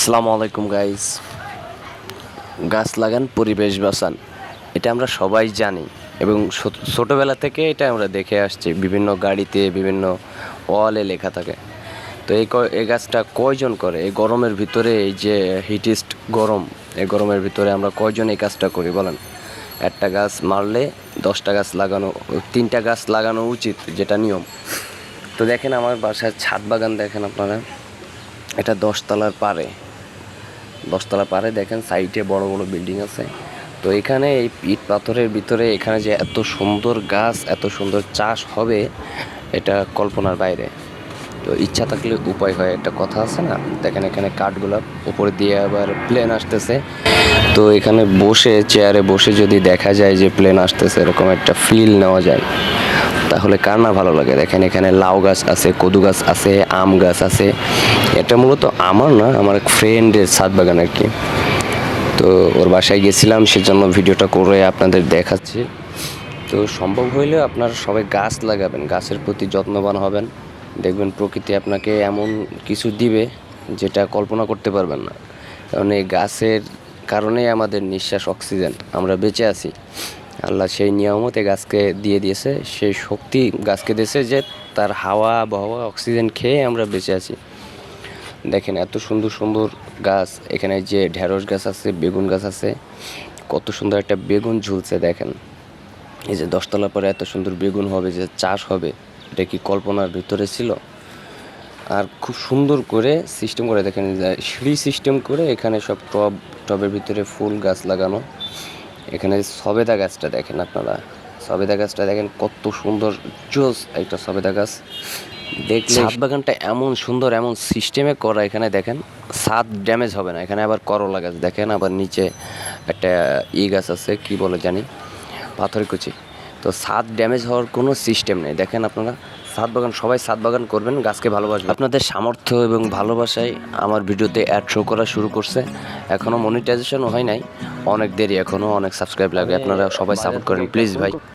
আসসালামু আলাইকুম গাইস গাছ লাগান, পরিবেশ বাঁচান। এটা আমরা সবাই জানি এবং ছোটোবেলা থেকে এটা আমরা দেখে আসছি। বিভিন্ন গাড়িতে, বিভিন্ন ওয়ালে লেখা থাকে। তো এই এই গাছটা কয়জন করে? এই গরমের ভিতরে এই যে হিটিস্ট গরম, এই গরমের ভিতরে আমরা কয়জন এই কাজটা করি, বলেন? একটা গাছ মারলে দশটা গাছ লাগানো, তিনটা গাছ লাগানো উচিত, যেটা নিয়ম। তো দেখেন আমার বাসায় ছাদ বাগান দেখেন আপনারা। এটা দশতলার পারে দশতলা পারে দেখেন সাইডে বড় বড় বিল্ডিং আছে। তো এখানে এই ইট পাথরের ভিতরে এখানে যে এত সুন্দর গাছ, এত সুন্দর চাষ হবে, এটা কল্পনার বাইরে। তো ইচ্ছা থাকলে উপায় হয়, একটা কথা আছে না? দেখেন এখানে কাঠগুলো উপরে দিয়ে আবার প্লেন আসতেছে। তো এখানে বসে চেয়ারে বসে যদি দেখা যায় যে প্লেন আসতেছে, এরকম একটা ফিল নেওয়া যায়। তাহলে কার না ভালো লাগে? দেখেন এখানে লাউ গাছ আছে, কদু গাছ আছে, আম গাছ আছে। এটা মূলত আমার না, আমার এক ফ্রেন্ডের ছাদ বাগান আর কি। তো ওর বাসায় গেছিলাম, সেজন্য ভিডিওটা করে আপনাদের দেখাচ্ছি। তো সম্ভব হইলে আপনারা সবাই গাছ লাগাবেন, গাছের প্রতি যত্নবান হবেন। দেখবেন প্রকৃতি আপনাকে এমন কিছু দিবে যেটা কল্পনা করতে পারবেন না। কারণ এই গাছের কারণেই আমাদের নিঃশ্বাস অক্সিজেন, আমরা বেঁচে আছি। আল্লাহ সেই নিয়ামতে গাছকে দিয়ে দিয়েছে, সেই শক্তি গাছকে দিয়েছে যে তার হাওয়া আবহাওয়া অক্সিজেন খেয়ে আমরা বেঁচে আছি। দেখেন, এত সুন্দর সুন্দর গাছ, এখানে যে ঢেঁড়স গাছ আছে, বেগুন গাছ আছে, কত সুন্দর একটা বেগুন ঝুলছে, দেখেন। এই যে দশতলা পরে এত সুন্দর বেগুন হবে, যে চাষ হবে, এটা কি কল্পনার ভিতরে ছিল? আর খুব সুন্দর করে সিস্টেম করে, দেখেন সিঁড়ি সিস্টেম করে এখানে সব টব, টবের ভিতরে ফুল গাছ লাগানো। এখানে সবেদা গাছটা দেখেন আপনারা। সবেদা গাছটা দেখেন কত সুন্দর জোস একটা সবেদা গাছ। দেখলে ছাদ বাগানটা এমন সুন্দর এমন সিস্টেমে করা এখানে দেখেন ছাদ ড্যামেজ হবে না। এখানে আবার করলা গাছ দেখেন আবার নিচে একটা ই গাছ আছে কি বলে জানি পাথরকুচি তো ছাদ ড্যামেজ হওয়ার কোনো সিস্টেম নেই। দেখেন আপনারা ছাদ বাগান সবাই ছাদ বাগান করবেন গাছকে ভালোবাসবেন। আপনাদের সামর্থ্য এবং ভালোবাসায় আমার ভিডিওতে অ্যাড শো করা শুরু করছে। এখনও মনিটাইজেশনও হয় নাই। অনেক দেরি এখনও অনেক সাবস্ক্রাইব লাগে। আপনারা সবাই সাপোর্ট করেন প্লিজ ভাই।